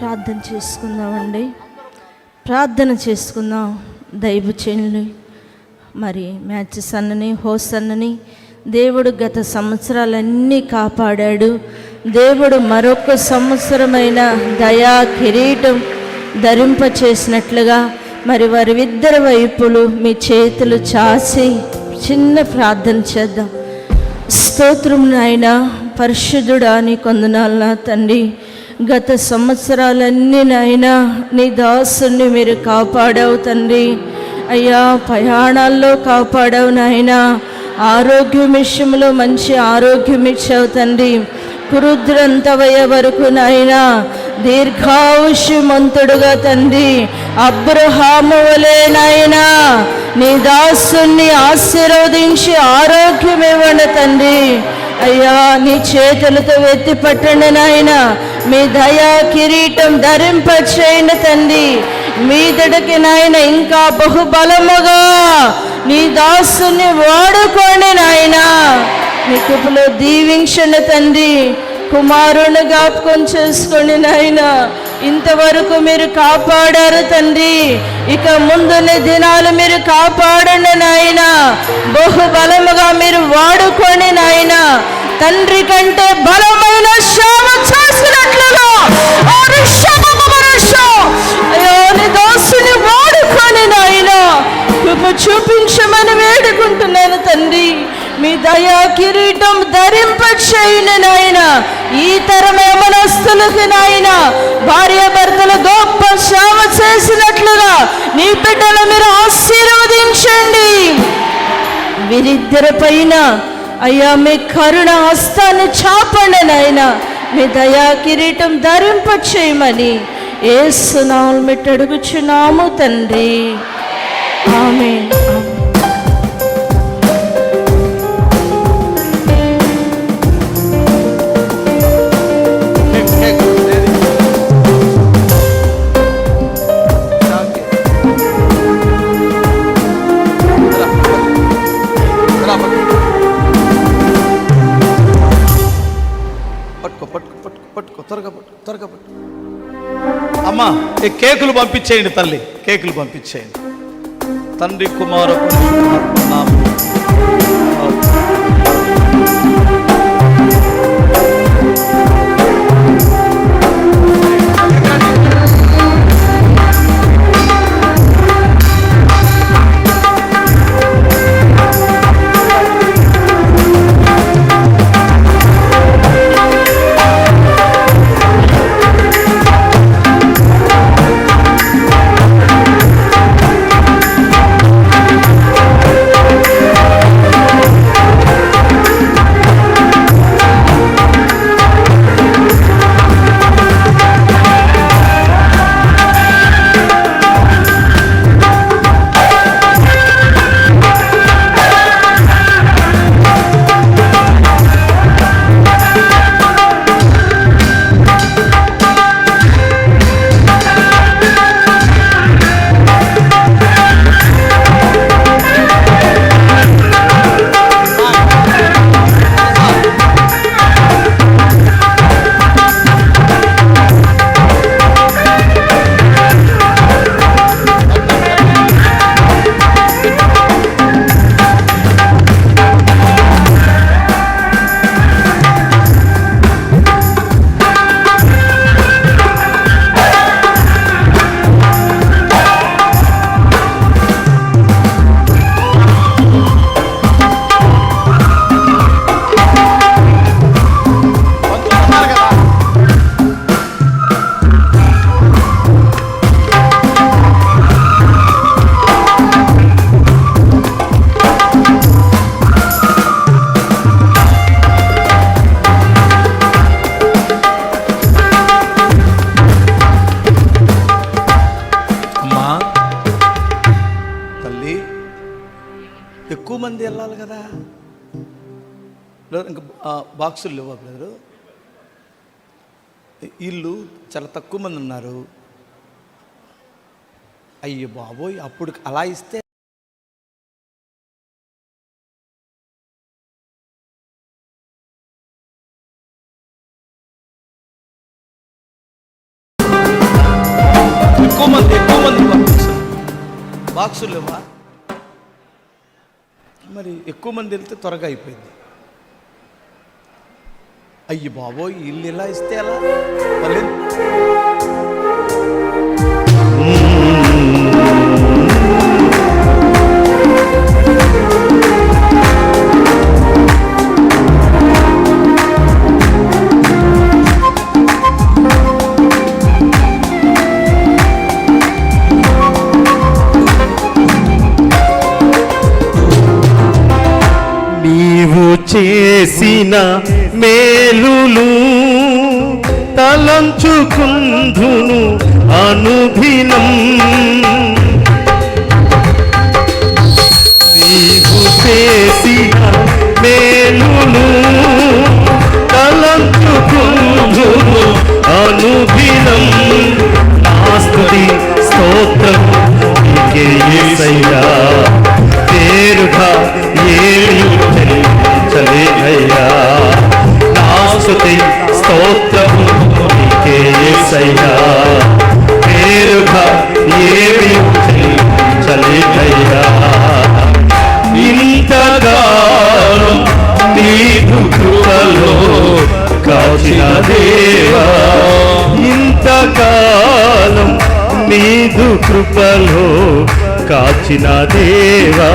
ప్రార్థన చేసుకుందామండి. ప్రార్థన చేసుకుందాం. దైవ చెల్లి మరి మ్యాచెస్ అన్నని హోస్ అన్నని దేవుడు గత సంవత్సరాలన్నీ కాపాడాడు. దేవుడు మరొక సంవత్సరమైన దయా కిరీటం ధరింప చేసినట్లుగా మరి వారి ఇద్దరి వైపులు మీ చేతులు చాచి చిన్న ప్రార్థన చేద్దాం. స్తోత్రం నాయన పరిశుద్ధుడా నీ కొందనాల తండ్రి గత సంవత్సరాలన్నీ నాయన నీ దాసుని మీరు కాపాడావు తండ్రి. అయ్యా ప్రయాణాల్లో కాపాడావు నాయన. ఆరోగ్యం విషయంలో మంచి ఆరోగ్యం ఇచ్చావు తండ్రి. కురుద్రంతవయ్యే వరకు నాయన దీర్ఘాయుష్యమంతుడుగా తండ్రి. అబ్రహాము వలే నాయనా నీ దాసుని ఆశీర్వదించి ఆరోగ్యం ఇవ్వండి తండ్రి. అయ్యా నీ చేతులతో ఎత్తి పట్టండి నాయనా. మీ దయా కిరీటం ధరింప తండ్రి. మీదడికి నాయన ఇంకా బహుబలముగా నీ దాసుని వాడుకోండి నాయన. నీ కృపలో దీవించండి తండ్రి. కుమారుని జ్ఞాపకం చేసుకోండి నాయన. ఇంతవరకు మీరు కాపాడారు తండ్రి. ఇక ముందున్న దినాలు మీరు కాపాడండి నాయన. బహుబలముగా మీరు వాడుకోండి నాయన. తండ్రి కంటే బలం దయా కిరీటం ధరింప చేయను నాయన. ఈ తరమే మనస్తులకి నాయన. భార్య భర్తలు గొప్ప సేవ చేసినట్లుగా నీ బిడ్డలు మీరు ఆశీర్వదించండి. వీరిద్దరి పైన అయ్యా మీ కరుణ హస్తాన్ని చాపండి నాయన. మీ దయా కిరీటం ధరింప చేయమని ఏసునాలు మిట్టు అడుగుచున్నాము తండ్రి. ఆమె త్వరగా పట్టుకో త్వరగా అమ్మా ఈ కేకులు పంపించేయండి తల్లి కేకులు పంపించేయండి. తండ్రి కుమార నామ. ఎక్కువ మంది వెళ్ళాలి కదా. ఇంకా బాక్సులు లేవా బ్రదరు? ఇల్లు చాలా తక్కువ మంది ఉన్నారు. అయ్యో బాబోయ్ అప్పుడు అలా ఇస్తే ఎక్కువ మంది ఎక్కువ మంది బాక్సులు లేవా? మరి ఎక్కువ మంది వెళ్తే త్వరగా అయిపోయింది. అయ్యి బాబోయ్ ఇల్లు ఇలా ఇస్తే ఎలా? చేసిన మేలులు తలంచుకుందును అనుదినం. నీవు చేసిన మేలులు తలంచుకుందును అనుదినం. నాస్తుతి స్తోత్రం నీకే యేసయ్యా పేరుగా చెల్లించలేనయ్యా నాస్తుతి స్తోత్రము నీకే యేసయ్యా పేరుగా ఏమి చెల్లించలేనయ్యా ఇంతకాలం నీకు కృపలో కాచిన దేవా. ఇంతకాలం నీదు కృపలో కాచిన దేవా.